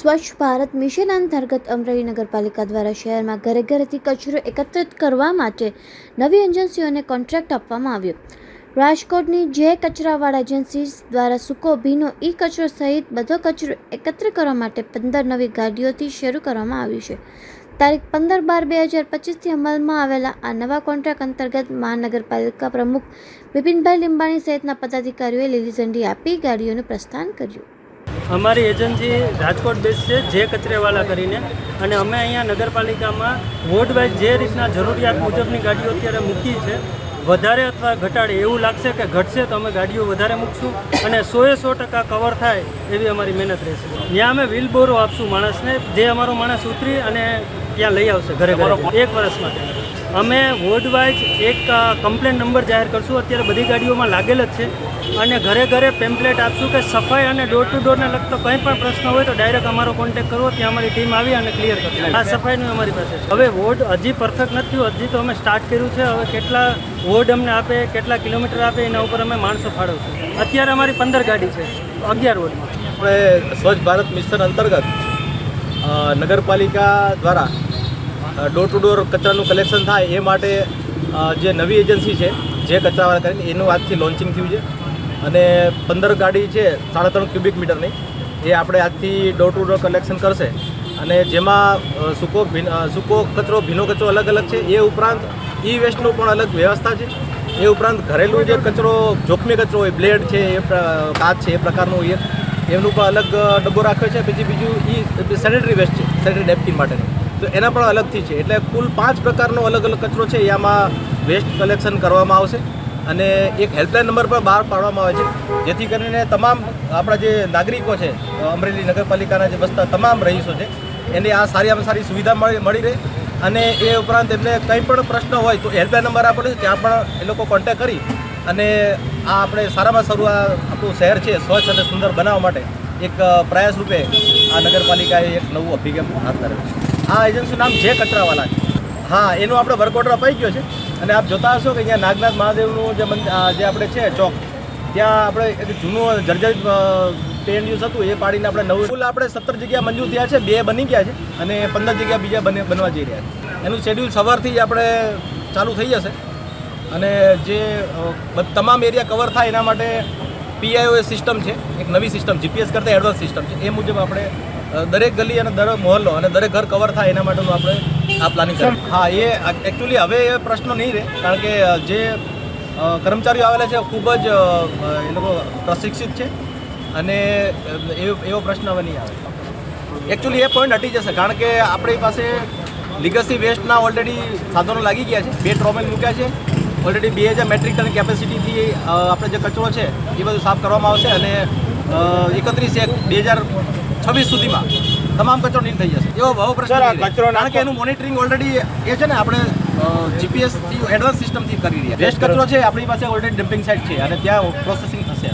સ્વચ્છ ભારત મિશન અંતર્ગત અમરેલી નગરપાલિકા દ્વારા શહેરમાં ઘરે ઘરેથી કચરો એકત્રિત કરવા માટે નવી એજન્સીઓને કોન્ટ્રાક્ટ આપવામાં આવ્યો. રાજકોટની જે કચરાવાળા એજન્સી દ્વારા સૂકો ભીનો ઈ કચરો સહિત બધો કચરો એકત્ર કરવા માટે પંદર નવી ગાડીઓથી શરૂ કરવામાં આવ્યું છે. તારીખ પંદર બાર બે હજાર પચીસથી અમલમાં આવેલા આ નવા કોન્ટ્રાક્ટ અંતર્ગત મહાનગરપાલિકા પ્રમુખ બિપિનભાઈ લીંબાણી સહિતના પદાધિકારીઓએ લીલી ઝંડી આપી ગાડીઓનું પ્રસ્થાન કર્યું. અમારી એજન્સી રાજકોટ બેઝ છે, જે કચરેવાલા કરીને. અને અમે અહીંયા નગરપાલિકામાં વોર્ડ વાઇઝ જે રીતના જરૂરિયાત મુજબની ગાડીઓ અત્યારે મૂકી છે, વધારે અથવા ઘટાડે એવું લાગશે કે ઘટશે તો અમે ગાડીઓ વધારે મૂકશું અને સોએ સો ટકા કવર થાય એવી અમારી મહેનત રહેશે. ત્યાં અમે વ્હીલ બોરો આપશું માણસને, જે અમારો માણસ ઉતરી અને ત્યાં લઈ આવશે ઘરે ઘરે એક વર્ષ માટે. અમે વોર્ડવાઇઝ એક કમ્પ્લેન નંબર જાહેર કરશું. અત્યારે બધી ગાડીઓમાં લાગેલ જ છે. અને ઘરે ઘરે પેમ્પલેટ આપશું કે સફાઈ અને ડોર ટુ ડોરને લગતો કંઈ પણ પ્રશ્ન હોય તો ડાયરેક્ટ અમારો કોન્ટેક કરવો. ત્યાં અમારી ટીમ આવી અને ક્લિયર કરશે આ સફાઈનું અમારી પાસે હવે વોર્ડ હજી પરફેક્ટ નથી હજી તો અમે સ્ટાર્ટ કર્યું છે. હવે કેટલા વોર્ડ અમને આપે, કેટલા કિલોમીટર આપે, એના ઉપર અમે માણસો ફાળવશું. અત્યારે અમારી પંદર ગાડી છે, અગિયાર વોર્ડમાં આપણે સ્વચ્છ ભારત મિશન અંતર્ગત નગરપાલિકા દ્વારા ડોર ટુ ડોર કચરાનું કલેક્શન થાય એ માટે જે નવી એજન્સી છે, જે કચરાવાળા કરીને એનું આજથી લોન્ચિંગ થયું છે. અને પંદર ગાડી છે, સાડા ત્રણ ક્યુબિક મીટરની એ આપણે આજથી ડોર ટુ ડોર કલેક્શન કરશે. અને જેમાં સૂકો સૂકો કચરો, ભીનો કચરો અલગ અલગ છે. એ ઉપરાંત ઈ વેસ્ટનું પણ અલગ વ્યવસ્થા છે. એ ઉપરાંત ઘરેલું જે કચરો, જોખમી કચરો હોય બ્લેડ છે, એ કાચ છે, એ પ્રકારનું એ એમનું પણ અલગ ડબ્બો રાખ્યો છે. પછી બીજું એ સેનેટરી વેસ્ટ છે સેનેટરી નેપકિન માટેનું. તો એના પણ અલગથી છે. એટલે કુલ પાંચ પ્રકારનો અલગ અલગ કચરો છે એમાં વેસ્ટ કલેક્શન કરવામાં આવશે અને એક હેલ્પલાઇન નંબર પણ બહાર પાડવામાં આવે છે. જેથી કરીને તમામ આપણા જે નાગરિકો છે, અમરેલી નગરપાલિકાના જે વસતા તમામ રહીશો છે, એને આ સારીમાં સારી સુવિધા મળી મળી રહે અને એ ઉપરાંત એમને કંઈ પણ પ્રશ્ન હોય તો હેલ્પલાઇન નંબર આપણે ત્યાં પણ એ લોકો કોન્ટેક કરી અને આ આપણે સારામાં સારું આ આપણું શહેર છે, સ્વચ્છ અને સુંદર બનાવવા માટે એક પ્રયાસ રૂપે આ નગરપાલિકાએ એક નવું અભિગમ હાથ ધરેલું છે. આ એજન્સીનું નામ જે કચરાવાલા છે. હા, એનું આપણે વર્ક ઓર્ડર અપાઈ ગયો છે. અને આપ જોતા હશો કે અહીંયા નાગનાથ મહાદેવનું જે જે આપણે છે ચોક, ત્યાં આપણે એક જૂનું જર્જરિત પેન યુઝ હતું, એ પાડીને આપણે નવું ફૂલ આપણે સત્તર જગ્યા મંજૂર થયા છે, બે બની ગયા છે, અને પંદર જગ્યા બીજા બને, બનવા જઈ રહ્યા છે. એનું શેડ્યુલ સવારથી જ આપણે ચાલુ થઈ જશે. અને જે તમામ એરિયા કવર થાય એના માટે પીઆઈઓ સિસ્ટમ છે, એક નવી સિસ્ટમ જીપીએસ કરતાં એડવાન્સ સિસ્ટમ છે, એ મુજબ આપણે દરેક ગલી અને દરેક મોહલ્લો અને દરેક ઘર કવર થાય એના માટેનું આપણે આ પ્લાનિંગ કરીએ. હા, એ એકચ્યુઅલી હવે એ પ્રશ્ન નહીં રહે, કારણ કે જે કર્મચારીઓ આવેલા છે, ખૂબ જ એ લોકો પ્રશિક્ષિત છે અને એવો પ્રશ્ન હવે નહીં આવે. એકચ્યુઅલી એ પોઈન્ટ હટી જશે, કારણ કે આપણી પાસે લિગસી વેસ્ટના ઓલરેડી સાધનો લાગી ગયા છે. બે ટ્રોમેલ મૂક્યા છે. ઓલરેડી બે હજાર મેટ્રિક ટન કેપેસિટીથી આપણે જે કચરો છે, એ બધું સાફ કરવામાં આવશે અને એકત્રીસ એક બે હજાર છવ્વીસ સુધીમાં તમામ કચરો નીલ થઈ જશે. એવો બહુ પ્રશ્ન કચરો. કારણ કે એનું મોનિટરિંગ ઓલરેડી એ છે ને આપણે જીપીએસથી એડવાન્સ સિસ્ટમથી કરી રહ્યા વેસ્ટ કચરો છે આપણી પાસે ઓલરેડી ડમ્પિંગ સાઇટ છે અને ત્યાં પ્રોસેસિંગ થશે.